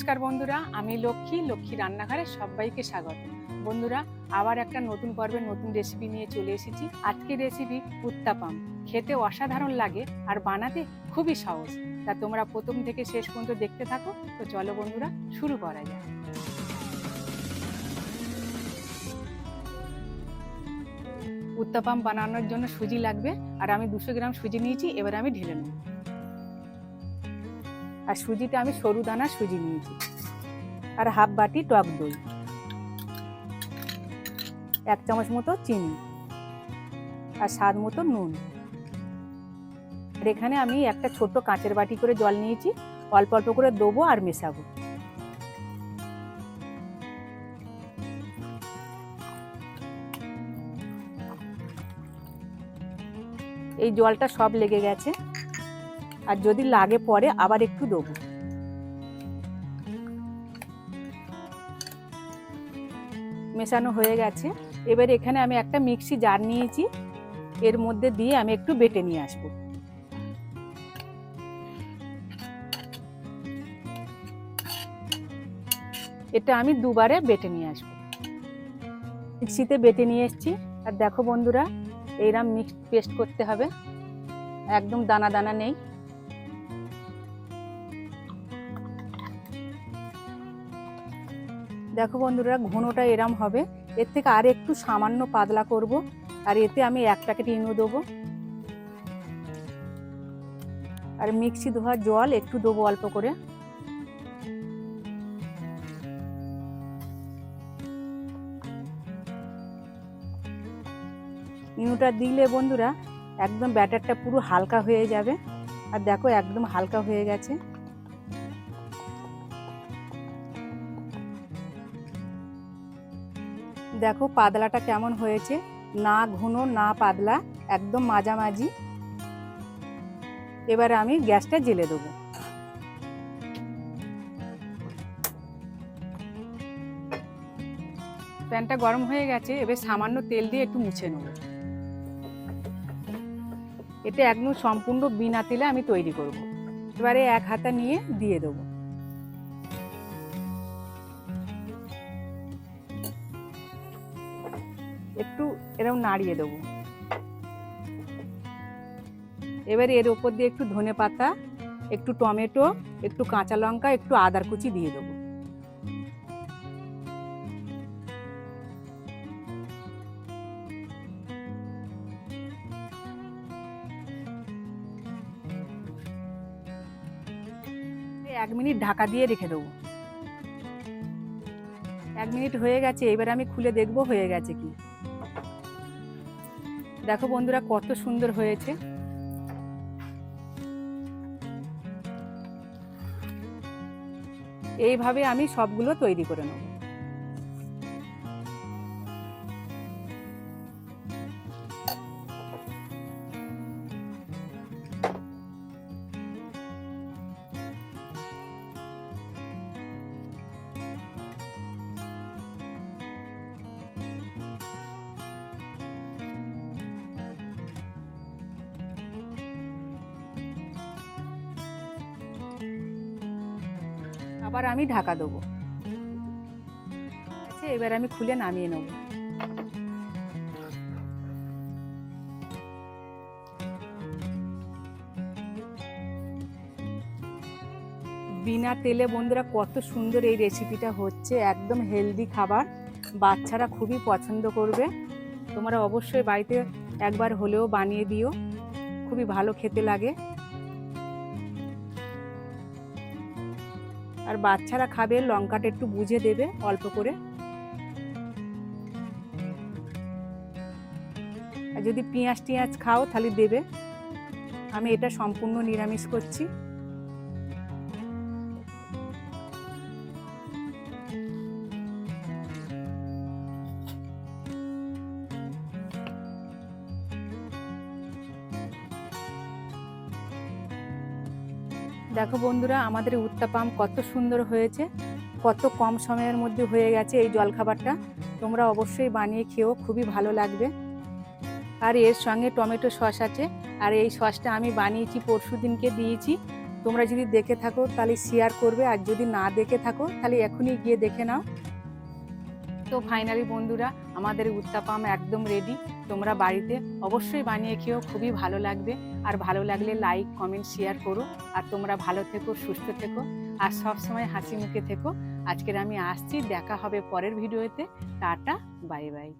নমস্কার বন্ধুরা, আমি লক্ষ্মী লক্ষ্মী রান্নাঘরে সবাইকে স্বাগত। বন্ধুরা, আবার একটা নতুন পর্বে নতুন রেসিপি নিয়ে চলে এসেছি। আজকের রেসিপি উত্তাপাম। খেতে অসাধারণ লাগে আর বানাতে খুবই সহজ। তা তোমরা প্রথম থেকে শেষ পর্যন্ত দেখতে থাকো। তো চলো বন্ধুরা, শুরু করা যাক। উত্তাপাম বানানোর জন্য সুজি লাগবে। আর আমি দুশো গ্রাম সুজি নিয়েছি, এবার আমি ঢেলে নেব। আর সুজিটা আমি সরু দানা সুজি নিয়েছি। আর হাফ বাটি টক দই। এক চামচ মতো চিনি। আর স্বাদ মতো নুন। আর এখানে আমি একটা ছোট্ট কাঁচের বাটি করে জল নিয়েছি। অল্প অল্প করে দেবো আর মেশাবো। এই জলটা সব লেগে গেছে। আর যদি লাগে পরে আবার একটু দেবো। মেশানো হয়ে গেছে। এবার এখানে আমি একটা মিক্সি জার নিয়েছি। এর মধ্যে দিয়ে আমি একটু বেটে নিয়ে আসব। এটা আমি দুবারে বেটে নিয়ে আসব। মিক্সিতে বেটে নিয়ে এসেছি। আর দেখো বন্ধুরা এইরকম মিক্স পেস্ট করতে হবে। একদম দানা দানা নেই। দেখো বন্ধুরা, ঘনটা এরম হবে। এর থেকে আর একটু সামান্য পাতলা করব, আর এতে আমি এক প্যাকেট ইনো দেবো। আর মিক্সি ধোয়ার জল একটু দেবো অল্প করে। ইনুটা দিলে বন্ধুরা, একদম ব্যাটারটা পুরো হালকা হয়ে যাবে। আর দেখো, একদম হালকা হয়ে গেছে। দেখো পাতলাটা কেমন হয়েছে। না ঘন, না পাতলা, একদম মাঝামাঝি। এবারে আমি গ্যাসটা জেলে দেবো। প্যানটা গরম হয়ে গেছে, এবার সামান্য তেল দিয়ে একটু মুছে নেব। এটা একদম সম্পূর্ণ বিনা তেলে আমি তৈরি করব। এবারে এক হাতা নিয়ে দিয়ে দেবো। একটু এরকম নাড়িয়ে দেবো। এবার এর ওপর দিয়ে একটু ধনে পাতা, একটু টমেটো, একটু কাঁচা লঙ্কা, একটু আদার কুচি দিয়ে দেবো। এক মিনিট ঢাকা দিয়ে রেখে দেবো। এক মিনিট হয়ে গেছে, এবার আমি খুলে দেখব হয়ে গেছে কি। দেখো বন্ধুরা কত সুন্দর হয়েছে। এইভাবে আমি সবগুলো তৈরি করে নেব। আবার আমি ঢাকা দেবো। আচ্ছা এবার আমি খুলে নামিয়ে নেব। বিনা তেলে বন্ধুরা কত সুন্দর এই রেসিপিটা হচ্ছে, একদম হেলদি খাবার। বাচ্চারা খুবই পছন্দ করবে। তোমরা অবশ্যই বাড়িতে একবার হলেও বানিয়ে দিও। খুবই ভালো খেতে লাগে। আর বাচ্চারা খাবে, লঙ্কাটা একটু বুঝে দেবে, অল্প করে। আর যদি পেঁয়াজ টিয়াজ খাও, তাহলে দেবে। আমি এটা সম্পূর্ণ নিরামিষ করছি। দেখো বন্ধুরা, আমাদের উত্তাপাম কত সুন্দর হয়েছে, কত কম সময়ের মধ্যে হয়ে গেছে এই জলখাবারটা। তোমরা অবশ্যই বানিয়ে খেও খুবই ভালো লাগবে। আর এর সঙ্গে টমেটো সস আছে, আর এই সসটা আমি বানিয়েছি, পরশু দিনকে দিয়েছি। তোমরা যদি দেখে থাকো, তাহলে শেয়ার করবে, আর যদি না দেখে থাকো, তাহলে এখনই গিয়ে দেখে নাও। তো ফাইনালি বন্ধুরা, আমাদের উত্তাপাম একদম রেডি তোমরা বাড়িতে অবশ্যই বানিয়ে খেয়েও খুবই ভালো লাগবে। আর ভালো লাগলে লাইক কমেন্ট শেয়ার করো। আর তোমরা ভালো থেকো, সুস্থ থেকো। আর সবসময় হাসি মুখে থেকো। আজকের আমি আসছি, দেখা হবে পরের ভিডিওতে টাটা বাই বাই